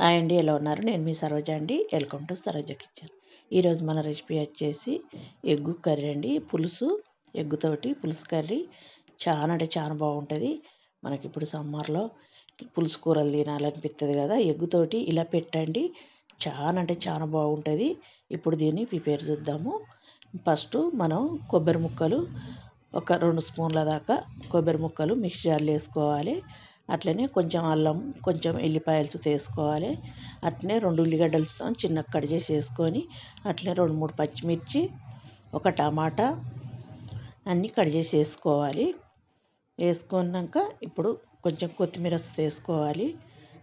Hi అండి ఎలా ఉన్నారు? నేను మీ సరోజ అండి. Welcome to Saroja kitchen. ఈరోజు మన రెసిపీ వచ్చేసి ఎగ్గు కర్రీ అండి. పులుసు ఎగ్గుతోటి పులుసు కర్రీ. చాలా అంటే చాలా బాగుంటుంది. మనకి ఇప్పుడు సమ్మర్లో పులుసు కూరలు తినాలనిపిస్తుంది కదా. ఎగ్గుతోటి ఇలా పెట్టండి. చాలా అంటే చాలా బాగుంటుంది. ఇప్పుడు దీన్ని ప్రిపేర్ చూద్దాము. ఫస్ట్ మనం కొబ్బరి ముక్కలు ఒక రెండు స్పూన్ల దాకా కొబ్బరి ముక్కలు మిక్స్ జార్లు వేసుకోవాలి. అట్లనే కొంచెం అల్లం కొంచెం ఎల్లిపాయలు వేసుకోవాలి. అట్లనే రెండు ఉల్లిగడ్డలు చిన్న కట్ చేసి వేసుకొని అట్లనే రెండు మూడు పచ్చిమిర్చి ఒక టమాటా అన్నీ కట్ చేసి వేసుకోవాలి. వేసుకున్నాక ఇప్పుడు కొంచెం కొత్తిమీర వేసుకోవాలి.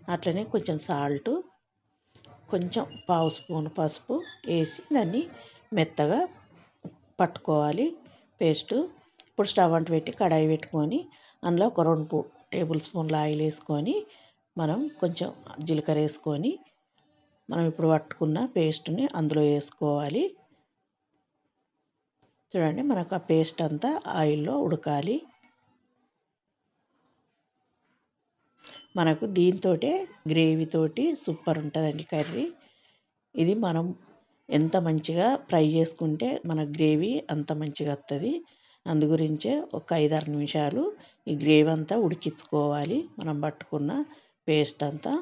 అట్లనే కొంచెం సాల్ట్ కొంచెం పావు స్పూన్ పసుపు వేసి దాన్ని మెత్తగా పట్టుకోవాలి. పేస్టు ఇప్పుడు స్టవ్ అంటు పెట్టి కడాయి పెట్టుకొని అందులో ఒక రెండు టేబుల్ స్పూన్ల ఆయిల్ వేసుకొని మనం కొంచెం జీలకర్ర వేసుకొని మనం ఇప్పుడు పట్టుకున్న పేస్ట్ని అందులో వేసుకోవాలి. చూడండి మనకు ఆ పేస్ట్ అంతా ఆయిల్లో ఉడకాలి. మనకు దీంతో గ్రేవీతోటి సూపర్ ఉంటుందండి కర్రీ. ఇది మనం ఎంత మంచిగా ఫ్రై చేసుకుంటే మన గ్రేవీ అంత మంచిగా వస్తుంది అందు గురించే ఒక ఐదారు నిమిషాలు ఈ గ్రేవీ అంతా ఉడికించుకోవాలి. మనం పట్టుకున్న పేస్ట్ అంతా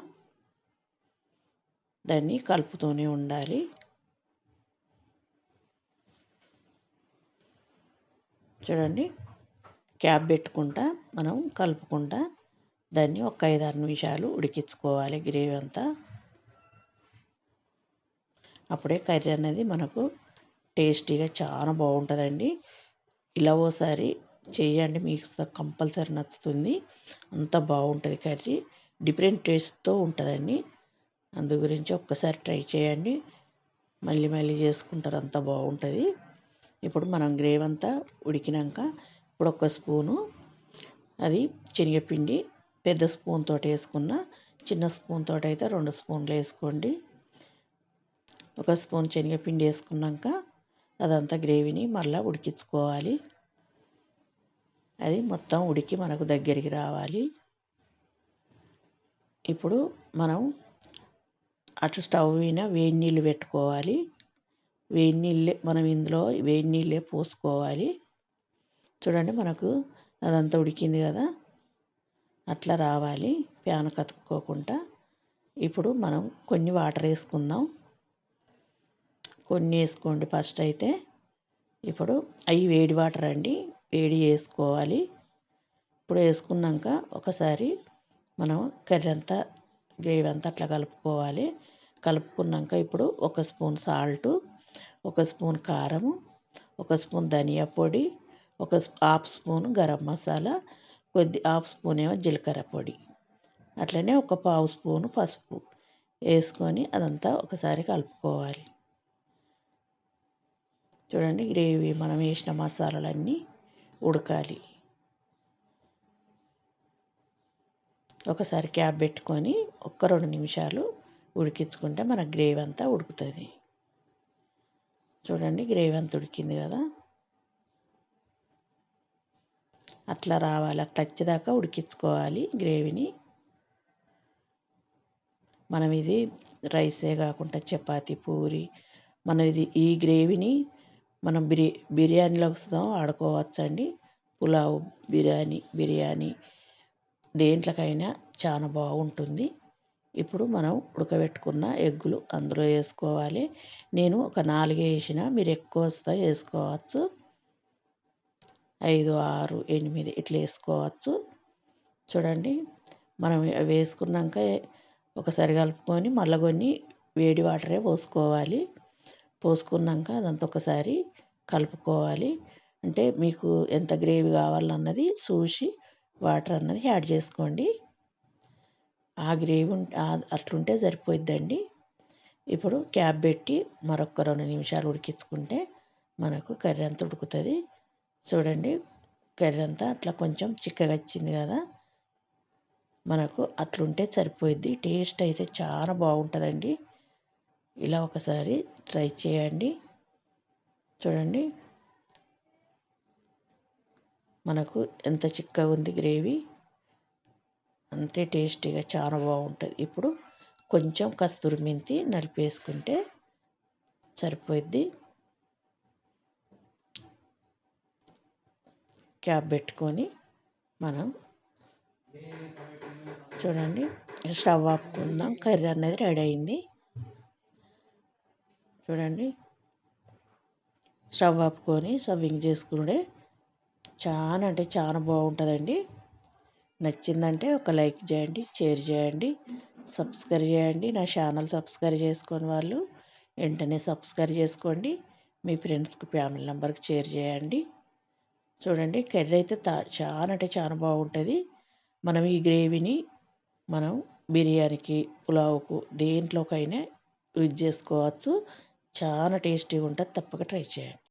దాన్ని కలుపుతూనే ఉండాలి. చూడండి క్యాప్ పెట్టుకుంటా మనం కలుపుకుంటా దాన్ని ఒక ఐదారు నిమిషాలు ఉడికించుకోవాలి గ్రేవీ అంతా. అప్పుడే కర్రీ అనేది మనకు టేస్టీగా చాలా బాగుంటుందండి. ఇలా ఓసారి చేయండి. మీకు కంపల్సరీ నచ్చుతుంది. అంత బాగుంటుంది కర్రీ. డిఫరెంట్ టేస్ట్తో ఉంటుందండి. అందు గురించి ఒక్కసారి ట్రై చేయండి. మళ్ళీ మళ్ళీ చేసుకుంటారు. అంత బాగుంటుంది. ఇప్పుడు మనం గ్రేవీ అంతా ఉడికినాక ఇప్పుడు ఒక స్పూను అది శనగపిండి పెద్ద స్పూన్ తోటి వేసుకున్న చిన్న స్పూన్ తోటి అయితే రెండు స్పూన్లు వేసుకోండి. ఒక స్పూన్ శనగపిండి వేసుకున్నాక అదంతా గ్రేవీని మళ్ళీ ఉడికించుకోవాలి. అది మొత్తం ఉడికి మనకు దగ్గరికి రావాలి. ఇప్పుడు మనం అటు స్టవ్ మీద వేడి నీళ్ళు పెట్టుకోవాలి. వేడి నీళ్ళే మనం ఇందులో వేడి నీళ్ళే పోసుకోవాలి. చూడండి మనకు అదంతా ఉడికింది కదా. అట్లా రావాలి. ప్యాన్ కతుక్కోకుండా. ఇప్పుడు మనం కొన్ని వాటర్ వేసుకుందాం. కొన్ని వేసుకోండి ఫస్ట్ అయితే. ఇప్పుడు అవి వేడి వాటర్ అండి వేడి వేసుకోవాలి. ఇప్పుడు వేసుకున్నాక ఒకసారి మనం కర్రీ అంతా గ్రేవీ అంతా అట్లా కలుపుకోవాలి. కలుపుకున్నాక ఇప్పుడు ఒక స్పూన్ సాల్ట్ ఒక స్పూన్ కారం ఒక స్పూన్ ధనియా పొడి ఒక హాఫ్ స్పూన్ గరం మసాలా కొద్ది హాఫ్ స్పూన్ ఏమో జీలకర్ర పొడి. అట్లనే ఒక పావు స్పూను పసుపు వేసుకొని అదంతా ఒకసారి కలుపుకోవాలి. చూడండి గ్రేవీ మనం వేసిన మసాలాలన్నీ ఉడకాలి. ఒకసారి క్యాప్ పెట్టుకొని ఒక్క రెండు నిమిషాలు ఉడికించుకుంటే మన గ్రేవీ అంతా ఉడుకుతుంది. చూడండి గ్రేవీ అంతా ఉడికింది కదా. అట్లా రావాలి అట్లా వచ్చేదాకా ఉడికించుకోవాలి గ్రేవీని. మనం ఇది రైసే కాకుండా చపాతి పూరి మనం ఇది ఈ గ్రేవీని మనం బిర్యా బిర్యానీలోకి వాడుకోవచ్చండి పులావ్ బిర్యానీ బిర్యానీ దేంట్లోకైనా చాలా బాగుంటుంది. ఇప్పుడు మనం ఉడకబెట్టుకున్న ఎగ్గులు అందులో వేసుకోవాలి. నేను ఒక నాలుగు వేసిన మీరు ఎక్కువ వస్తే వేసుకోవచ్చు. ఐదు ఆరు ఎనిమిది ఇట్లా వేసుకోవచ్చు. చూడండి మనం వేసుకున్నాక ఒకసారి కలుపుకొని మళ్ళీ కొన్ని వేడి వాటరే పోసుకోవాలి. పోసుకున్నాక అదంతా ఒకసారి కలుపుకోవాలి. అంటే మీకు ఎంత గ్రేవీ కావాలన్నది చూసి వాటర్ అన్నది యాడ్ చేసుకోండి. ఆ గ్రేవీ అట్లుంటే సరిపోయిద్దండి. ఇప్పుడు క్యాప్ పెట్టి మరొక రెండు నిమిషాలు ఉడికించుకుంటే మనకు కర్రీ అంతా ఉడుకుతుంది. చూడండి కర్రీ అంతా అట్లా కొంచెం చిక్కగా వచ్చింది కదా. మనకు అట్లుంటే సరిపోయిద్ది. టేస్ట్ అయితే చాలా బాగుంటుందండి. ఇలా ఒకసారి ట్రై చేయండి. చూడండి. మనకు ఎంత చిక్కగా ఉంది గ్రేవీ. అంతే టేస్టీగా చాలా బాగుంటుంది. ఇప్పుడు కొంచెం కస్తూరి మెంతి నలిపేసుకుంటే సరిపోద్ది క్యాప్ పెట్టుకొని మనం చూడండి. స్టవ్ ఆపుకుందాం. కర్రీ అనేది రెడీ అయింది. చూడండి. స్టవ్ ఆపుకొని సర్వింగ్ చేసుకునే చాలా అంటే చాలా బాగుంటుందండి. నచ్చిందంటే ఒక లైక్ చేయండి షేర్ చేయండి సబ్స్క్రైబ్ చేయండి. నా ఛానల్ సబ్స్క్రైబ్ చేసుకొని వాళ్ళు వెంటనే సబ్స్క్రైబ్ చేసుకోండి. మీ ఫ్రెండ్స్కి ఫ్యామిలీ మెంబర్కి షేర్ చేయండి. చూడండి కర్రీ అయితే చాలా అంటే చాలా బాగుంటుంది. మనం ఈ గ్రేవీని మనం బిర్యానీకి పులావుకు దేంట్లోకైనా యూజ్ చేసుకోవచ్చు. చాలా టేస్టీగా ఉంటుంది. తప్పక ట్రై చేయండి.